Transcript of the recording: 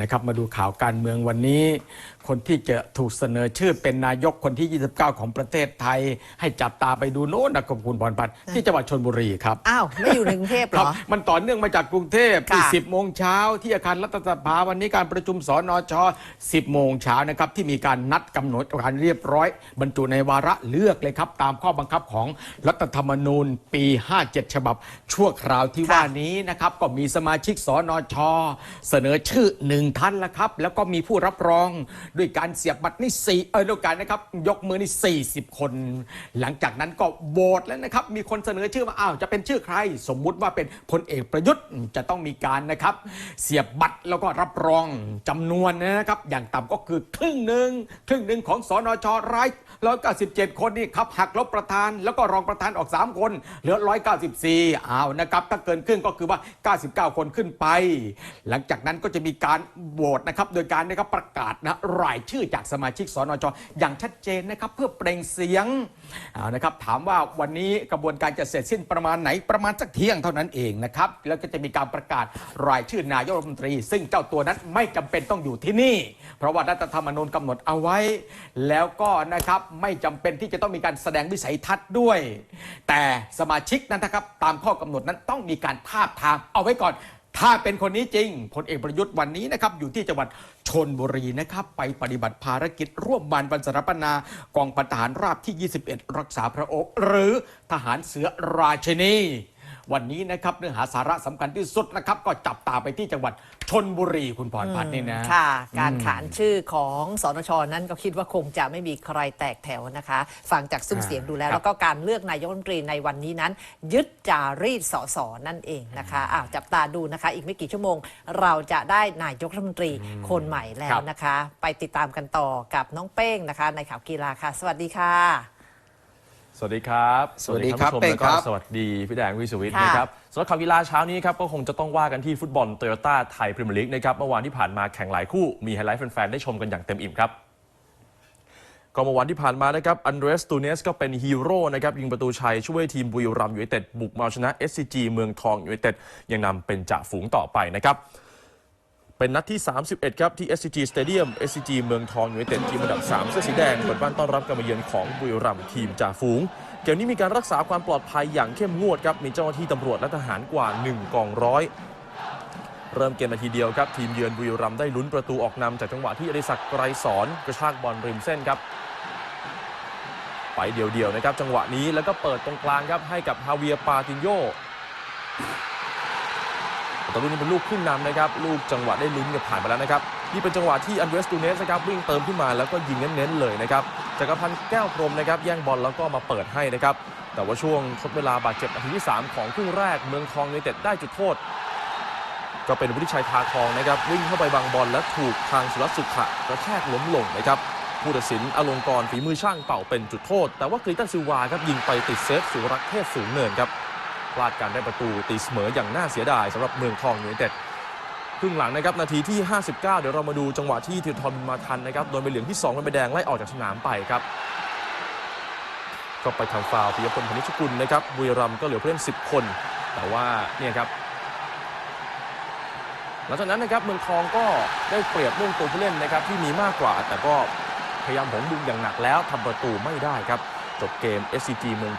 นะครับมาดูข่าวการเมืองวันนี้ คนที่จะถูกเสนอชื่อเป็นนายกคนที่ 29 ของประเทศไทย ให้จับตาไปดูโน้นนะครับคุณพรพันธ์ที่จังหวัดชนบุรีครับ อ้าว ไม่อยู่ในกรุงเทพเหรครัอบมันต่อเนื่องมาจากกรุงเทพที่ค่ะ10 โมงเช้าที่อาคารรัฐสภาวันนี้การประชุมสนช 10 โมงเช้านะครับที่มีการนัดกำหนดการเรียบร้อย บรรจุในวาระเลือกเลยครับ ตามข้อบังคับของรัฐธรรมนูญปี 57 ฉบับชั่วคราวที่ค่ะว่านี้นะครับก็มีสมาชิกสนช เสนอชื่อหนึ่งท่านละครับ แล้วก็มีผู้รับรองด้วยการเสียบบัตรนี่สี่เออด้วยการนะครับ ยกมือนี่ 40 คน หลังจากนั้นก็โหวตแล้วนะครับ มีคนเสนอชื่อมาอ้าวจะเป็นชื่อใคร สมมุติว่าเป็นพลเอกประยุทธ์จะต้องมีการนะครับ เสียบบัตรแล้วก็รับรองจำนวนนะครับ อย่างต่ำก็คือครึ่งหนึ่งครึ่งหนึ่งของสนชรายร้อยเก้าสิบเจ็ดคนนี่ครับหักลบประธาน แล้วก็รองประธานออก 3 คนเหลือร้อยเก้าสิบสี่อ้าวนะครับถ้าเกินครึ่งก็คือว่า 99 คนขึ้นไป หลังจากนั้นก็จะมีการโหวตนะครับโดยการนะครับประกาศนะรายชื่อจากสมาชิกสนชอย่างชัดเจนนะครับเพื่อเปล่งเสียงนะครับถามว่าวันนี้กระบวนการจะเสร็จสิ้นประมาณไหนประมาณสักเที่ยงเท่านั้นเองนะครับแล้วก็จะมีการประกาศรายชื่อนายกรัฐมนตรี ซึ่งเจ้าตัวนั้นไม่จำเป็นต้องอยู่ที่นี่ เพราะว่ารัฐธรรมนูญกำหนดเอาไว้ แล้วก็นะครับไม่จำเป็นที่จะต้องมีการแสดงวิสัยทัศน์ด้วย แต่สมาชิกนั้นนะครับตามข้อกำหนดนั้นต้องมีการทาบทามเอาไว้ก่อน ถ้าเป็นคนนี้จริงพลเอกประยุทธ์วันนี้นะครับอยู่ที่จังหวัดชนบุรีนะครับ ไปปฏิบัติภารกิจ ร่วมบานบรรสารปนากองพันทหารราบที่ 21 รักษาพระองค์ หรือทหารเสือราชินี วันนี้นะครับเนื้อหาสาระสำคัญที่สุดนะครับก็จับตาไปที่จังหวัดชนบุรีคุณพรพัฒน์นี่นะค่ะ การขานชื่อของสนชนั้นก็คิดว่าคงจะไม่มีใครแตกแถวนะคะ ฟังจากซุ้มเสียงดูแล้วครับแล้วก็การเลือกนายกรัฐมนตรีในวันนี้นั้น ยึดจารีตสสนั่นเองนะคะอ้าวจับตาดูนะคะ อีกไม่กี่ชั่วโมง เราจะได้นายกรัฐมนตรีคนใหม่แล้วนะคะ ไปติดตามกันต่อกับน้องเป้งนะคะ ในข่าวกีฬาค่ะ สวัสดีค่ะ สวัสดีครับสวัสดีครับท่านผู้ชมเป้งแล้วก็ครับสวัสดีพี่แดงวิสุวิทย์ค่ะนะครับสำหรับข่าวกีฬาเช้านี้ครับก็คงจะต้องว่ากันที่ฟุตบอลโตโยต้าไทยพรีเมียร์ลีกนะครับเมื่อวานที่ผ่านมาแข่งหลายคู่มีไฮไลท์แฟนๆได้ชมกันอย่างเต็มอิ่มครับก็เมื่อวันที่ผ่านมานะครับอันเดรสตูเนสก็เป็นฮีโร่นะครับยิงประตูชัยช่วยทีมบุรีรัมย์ยูไนเต็ดบุกมาเอาชนะ SCG เมืองทองยูไนเต็ดยังนำเป็นจ่าฝูงต่อไปนะครับ เป็นนัดที่ 31 ครับ ที่ SCG Stadium SCG เมืองทองยูไนเต็ดทีมอันดับ 3 เสื้อสีแดงเปิดบ้านต้อนรับการมาเยือนของบุรีรัมย์ทีมจ่าฝูง เกมนี้มีการรักษาความปลอดภัยอย่างเข้มงวดครับ มีเจ้าหน้าที่ตำรวจและทหารกว่า 1 กองร้อย เริ่มเกมนาทีเดียวครับ ทีมเยือนบุรีรัมย์ได้ลุ้นประตูออกนำจากจังหวะที่อดิศักดิ์ไกรสอนกระชากบอลริมเส้นครับไปเดี่ยวๆนะครับจังหวะนี้แล้วก็เปิดตรงกลางครับให้กับฮาเวียปาตินโย แต่ลูกนี้เป็นลูกขึ้นนำนะครับ ลูกจังหวะได้ลุ้นกับผ่านไปแล้วนะครับ นี่เป็นจังหวะที่อันเดรสตูเนสนะครับวิ่งเติมขึ้นมาแล้วก็ยิงเน้นๆเลยนะครับจักรพันธ์แก้วพรมนะครับแย่งบอลแล้วก็มาเปิดให้นะครับ แต่ว่าช่วงทดเวลาบาดเจ็บนาทีที่ 3 ของครึ่งแรกเมืองทองยูไนเต็ดได้จุดโทษ ก็เป็นวุฒิชัยทาทองนะครับวิ่งเข้าไปบังบอลและถูกทางสุรสุขะกระแทกล้มลงนะครับผู้ตัดสินอลงกรฝีมือช่างเป่าเป็นจุดโทษ แต่ว่ากรีตันซิวาครับยิงไปติดเซฟสุรักเทพสูงเนินครับ พลาดการได้ประตูตีเสมออย่างน่าเสียดายสำหรับเมืองทองยูไนเต็ดครึ่งหลังนะครับนาทีที่ 59 เดี๋ยวเรามาดูจังหวะที่ธีรทรบุญมาทันนะครับโดนใบเหลืองที่2เป็นใบแดงไล่ออกจากสนามไปครับก็ไปทำฟาวล์ปิยพลพนิชกุลนะครับบุรีรัมก็เหลือผู้เล่น 10 คน แต่ว่าเนี่ยครับหลังจากนั้นนะครับเมืองทองก็ได้เปรียบเรื่องตัวผู้เล่นนะครับที่มีมากกว่า แต่ก็พยายามหงบุกอย่างหนักแล้วทำประตูไม่ได้ครับจบเกม SCG เมือง